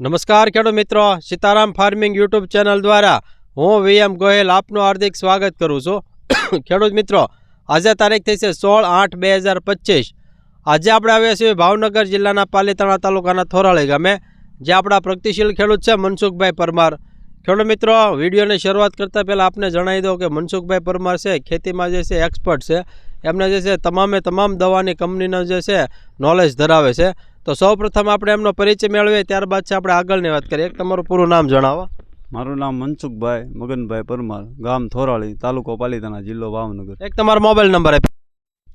નમસ્કાર ખેડૂત મિત્રો. સીતારામ ફાર્મિંગ યુટ્યુબ ચેનલ દ્વારા હું વીએમ ગોહેલ આપનું હાર્દિક સ્વાગત કરું છું. ખેડૂત મિત્રો, આજે તારીખ થઈ છે સોળ આઠ બે હજાર પચીસ. આજે આપણે આવ્યા છીએ ભાવનગર જિલ્લાના પાલીતાણા તાલુકાના થોરાળી ગામે, જે આપણા પ્રગતિશીલ ખેડૂત છે મનસુખભાઈ પરમાર. ખેડૂત મિત્રો, વિડીયોની શરૂઆત કરતાં પહેલાં આપને જણાવી દઉં કે મનસુખભાઈ પરમાર છે, ખેતીમાં જે છે એક્સપર્ટ છે. એમને જે છે તમામે તમામ દવાની કંપનીનો જે છે નોલેજ ધરાવે છે. તો સૌ પ્રથમ આપણે એમનો પરિચય મેળવીએ ત્યારબાદ છે આપણે આગળની વાત કરીએ. એક તમારું પૂરું નામ જણાવો. મારું નામ મનસુખભાઈ મગનભાઈ પરમાર ગામ થોરાળી તાલુકો પાલીતાણા જિલ્લો ભાવનગર. એક તમારો મોબાઈલ નંબર આપ્યો.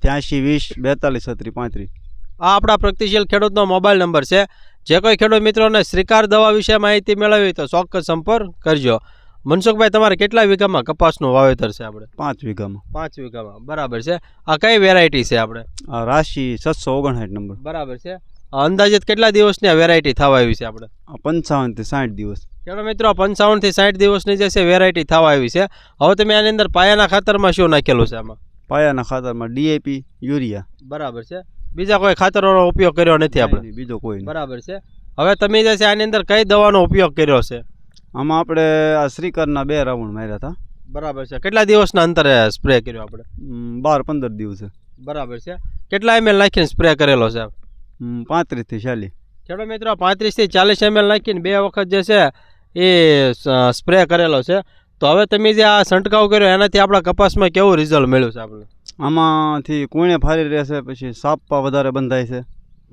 ત્યાંશી વીસ બેતાલીસ છત્રીસ પાંત્રીસ. આ આપણા પ્રગતિશીલ ખેડૂતનો મોબાઈલ નંબર છે. જે કોઈ ખેડૂત મિત્રોને શ્રીકાર દવા વિશે માહિતી મેળવી તો ચોક્કસ સંપર્ક કરજો. મનસુખભાઈ તમારે કેટલા વીઘામાં કપાસનું વાવેતર છે આપણે? પાંચ વીઘામાં. પાંચ વીઘામાં. બરાબર છે. આ કઈ વેરાયટી છે આપણે? આ રાશિ છસો ઓગણસાઠ નંબર. બરાબર છે. અંદાજિત કેટલા દિવસની આ વેરાયટી થવા આવી છે આપણે? પંચાવનથી સાઠ દિવસ. ચાલો મિત્રો પંચાવનથી સાઠ દિવસની જે છે વેરાયટી થવા આવી છે. હવે તમે આની અંદર પાયાના ખાતરમાં શું નાખેલું છે આમાં? પાયાના ખાતરમાં ડીએપી યુરિયા. બરાબર છે. બીજા કોઈ ખાતરોનો ઉપયોગ કર્યો નથી આપણે? બીજો કોઈ બરાબર છે. હવે તમે જે છે આની અંદર કઈ દવાનો ઉપયોગ કર્યો છે? આમાં આપણે આ શ્રીકરના બે રાઉન્ડ માર્યા હતા. બરાબર છે. કેટલા દિવસના અંતરે સ્પ્રે કર્યો આપણે? બાર પંદર દિવસે. બરાબર છે. કેટલા એમએલ નાખીને સ્પ્રે કરેલો છે? પાંત્રીસથી ચાલી. ખેડૂત મિત્રો પાંત્રીસથી ચાલીસ એમએલ નાખીને બે વખત જે છે એ સ્પ્રે કરેલો છે. તો હવે તમે જે આ છંટકાવ કર્યો એનાથી આપણા કપાસમાં કેવું રિઝલ્ટ મળ્યું છે આપણે આમાંથી કુણે ફારી રહેશે પછી સાપા વધારે બંધાય છે.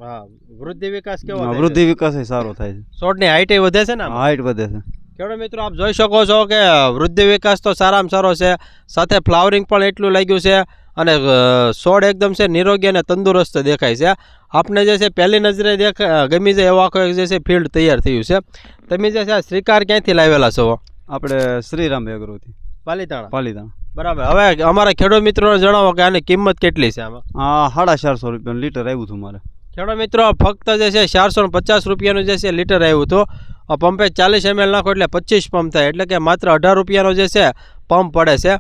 હા વૃદ્ધિ વિકાસ કેવો? વૃદ્ધિ વિકાસ સારો થાય છે. શોર્ટની હાઈટ વધે છે ને હાઇટ હાઈટ વધે છે. ખેડૂત મિત્રો આપ જોઈ શકો છો કે વૃદ્ધિ વિકાસ તો સારામાં સારો છે સાથે ફ્લાવરિંગ પણ એટલું લાગ્યું છે અને છોડ એકદમ છે નિરોગી અને તંદુરસ્ત દેખાય છે. આપને જે છે પહેલી નજરે દેખા ગમી જાય એવો આખો જે છે ફિલ્ડ તૈયાર થયું છે. તમે જે છે આ શ્રીકાર ક્યાંથી લાવેલા છો? આપણે શ્રીરામ એગ્રોથી. પાલીતાણા. પાલીતાણા. બરાબર. હવે અમારા ખેડૂત મિત્રોને જણાવો કે આની કિંમત કેટલી છે આમાં? આ સાડા ચારસો રૂપિયાનું લીટર આવ્યું હતું મારે. ખેડૂત મિત્રો ફક્ત જે છે ચારસો પચાસ રૂપિયાનું જે છે લીટર આવ્યું હતું. પંપે ચાલીસ એમએલ નાખો એટલે પચીસ પંપ થાય. એટલે કે માત્ર અઢાર રૂપિયાનો જે છે પંપ પડે છે.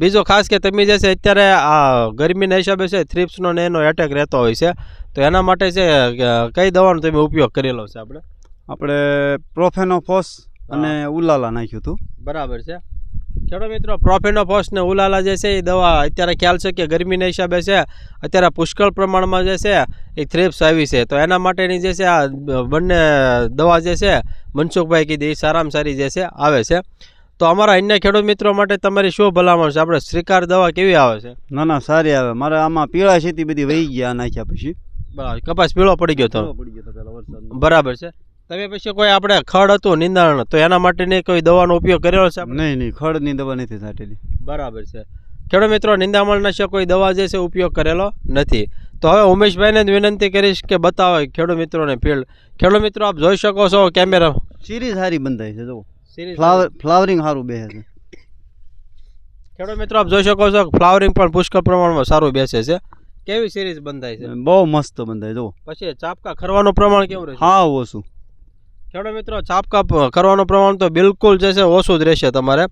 બીજો ખાસ કે તમે જે છે અત્યારે આ ગરમીના હિસાબે છે થ્રિપ્સનો ને એનો એટેક રહેતો હોય છે. તો એના માટે છે કઈ દવાનો તમે ઉપયોગ કરેલો છે આપણે? આપણે પ્રોફેનોફોસ અને ઉલાલા નાખ્યું હતું. બરાબર છે. ખેડૂત મિત્રો પ્રોફેનોફોસ ને ઉલાલા જે છે એ દવા અત્યારે ખ્યાલ છે કે ગરમીના હિસાબે છે અત્યારે પુષ્કળ પ્રમાણમાં જે છે એ થ્રેપ્સ આવી છે. તો એના માટેની જે છે આ બંને દવા જે છે મનસુખભાઈ કીધી એ સારામાં સારી જે છે આવે છે. તો અમારા અન્ય ખેડૂત મિત્રો માટે તમારી શું ભલામણ છે? આપણે શ્રીકાર દવા કેવી આવે છે? ના ના સારી આવે. મારે આમાં પીળા ખેતી બધી વહી ગયા નાખ્યા પછી. બરાબર. કપાસ પીળો પડી ગયો તો? પડી ગયો તો બરાબર છે. તમે પછી કોઈ આપણે ખડ હતું નિંદાણ તો એના માટેની કોઈ દવાનો ઉપયોગ કરેલો છે? નહીં નહીં ખડની દવા નથી છાંટેલી બરાબર છે. ખેડૂત મિત્રો નિંદામણનાશક કોઈ દવા જે છે ઉપયોગ કરેલો નથી. તો હવે ઉમેશભાઈને જ વિનંતી કરીશ કે બતાવે ખેડૂત મિત્રોને ફિલ્ડ. ખેડૂત મિત્રો આપ જોઈ શકો છો કેમેરા. સિરીઝ સારી બંધાય છે જો ફ્લાવર ફ્લાવરિંગ સારું બેસે છે. ખેડૂત મિત્રો આપ જોઈ શકો છો ફ્લાવરિંગ પણ પુષ્કળ પ્રમાણમાં સારું બેસે છે. કેવી સિરીઝ બંધાય છે? બહુ મસ્ત બંધાય જો પછી ચાપકા ખરવાનું પ્રમાણ કેવું રહે હા ઓછું. ખેડૂત મિત્રો છાપકાપ કરવાનું પ્રમાણ તો બિલકુલ જે છે ઓછું જ રહેશે તમારે.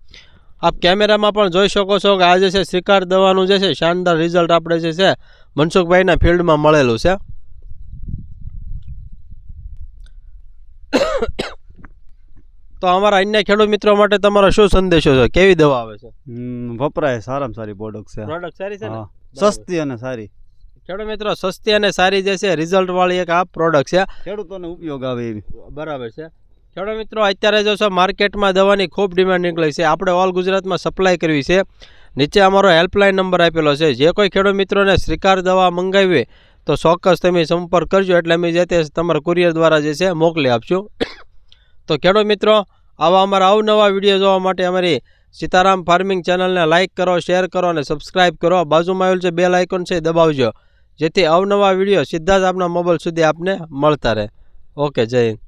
આપ કેમેરામાં પણ જોઈ શકો છો કે આ જે છે શિકાર દવાનું જે છે શાનદાર રિઝલ્ટ આપણે જે છે મનસુખભાઈના ફિલ્ડમાં મળેલું છે. તો અમારા અન્ય ખેડૂત મિત્રો માટે તમારો શું સંદેશો છે? કેવી દવા આવે છે? વપરાય સારામાં સારી પ્રોડક્ટ છે. પ્રોડક્ટ સારી છે સસ્તી અને સારી. ખેડૂત મિત્રો સસ્તી અને સારી જે છે રિઝલ્ટ વાળી એક આ પ્રોડક્ટ છે. ખેડૂતોને ઉપયોગ આવે એવી. બરાબર છે. ખેડૂત મિત્રો અત્યારે જો છો માર્કેટમાં દવાની ખૂબ ડિમાન્ડ નીકળી છે. આપણે ઓલ ગુજરાતમાં સપ્લાય કરવી છે. નીચે અમારો હેલ્પલાઇન નંબર આપેલો છે. જે કોઈ ખેડૂત મિત્રોને શ્રીકાર દવા મંગાવી તો ચોક્કસ તમે સંપર્ક કરજો. એટલે અમે જે તે તમારા કુરિયર દ્વારા જે છે મોકલી આપશું. તો ખેડૂત મિત્રો આવા અમારા અવનવા વીડિયો જોવા માટે અમારી સીતારામ ફાર્મિંગ ચેનલને લાઇક કરો શેર કરો અને સબસ્ક્રાઇબ કરો. બાજુમાં આવેલું છે બેલ આઇકોન છે દબાવજો. જેથી અવનવા વીડિયો સીધા જ આપના મોબાઈલ સુધી આપને મળતા રહે. ઓકે જય હિન્દ.